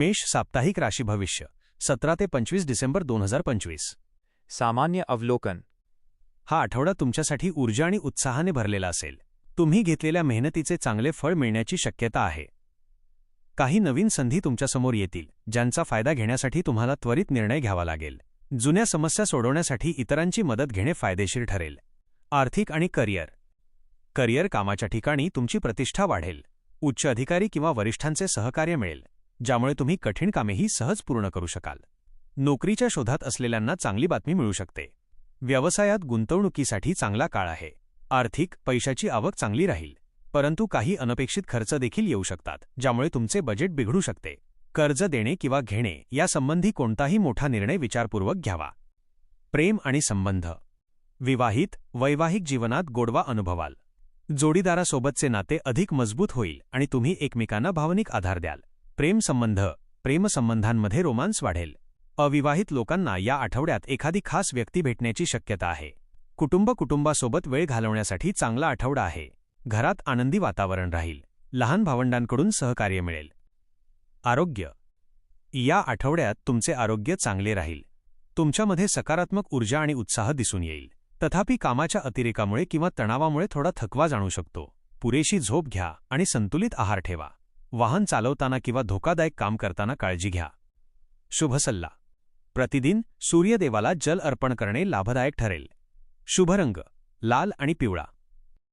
मेष साप्ताहिक राशी भविष्य सतरा ते पंचवीस डिसेंबर दोन हजार पंचवीस. सामान्य अवलोकन. हा आठवडा तुमच्यासाठी ऊर्जा आणि उत्साहाने भरलेला असेल. तुम्ही घेतलेल्या मेहनतीचे चांगले फळ मिळण्याची शक्यता आहे. काही नवीन संधी तुमच्यासमोर येतील ज्यांचा फायदा घेण्यासाठी तुम्हाला त्वरित निर्णय घ्यावा लागेल. जुन्या समस्या सोडवण्यासाठी इतरांची मदत घेणे फायदेशीर ठरेल. आर्थिक आणि करिअर. करिअर कामाच्या ठिकाणी तुमची प्रतिष्ठा वाढेल. उच्च अधिकारी किंवा वरिष्ठांचे सहकार्य मिळेल. ज्यामुळे तुम्ही कठीण कामेही सहज पूर्ण करू शकाल. नोकरीच्या शोधात असलेल्यांना चांगली बातमी मिळू शकते. व्यवसायात गुंतवणुकीसाठी चांगला काळ आहे. आर्थिक पैशाची आवक चांगली राहील. परंतु काही अनपेक्षित खर्च देखील येऊ शकतात ज्यामुळे तुमचे बजेट बिघडू शकते. कर्ज देणे किंवा घेणे यासंबंधी कोणताही मोठा निर्णय विचारपूर्वक घ्यावा. प्रेम आणि संबंध. विवाहित वैवाहिक जीवनात गोडवा अनुभवाल. जोडीदारासोबतचे नाते अधिक मजबूत होईल आणि तुम्ही एकमेकांना भावनिक आधार द्याल. प्रेमसंबंध प्रेमसंबंधांमध्ये रोमांस वाढेल. अविवाहित लोकांना या आठवड्यात एखादी खास व्यक्ती भेटण्याची शक्यता आहे. कुटुंब कुटुंबासोबत वेळ घालवण्यासाठी चांगला आठवडा आहे. घरात आनंदी वातावरण राहील. लहान भावंडांकडून सहकार्य मिळेल. आरोग्य. या आठवड्यात तुमचे आरोग्य चांगले राहील. तुमच्यामध्ये सकारात्मक ऊर्जा आणि उत्साह दिसून येईल. तथापि कामाच्या अतिरेकामुळे किंवा तणावामुळे थोडा थकवा जाणू शकतो. पुरेशी झोप घ्या आणि संतुलित आहार ठेवा. वाहन चालवताना किंवा धोकादायक काम करताना काळजी घ्या. शुभ सल्ला. प्रतिदिन सूर्यदेवाला जल अर्पण करणे लाभदायक ठरेल. शुभ रंग लाल आणि पिवळा.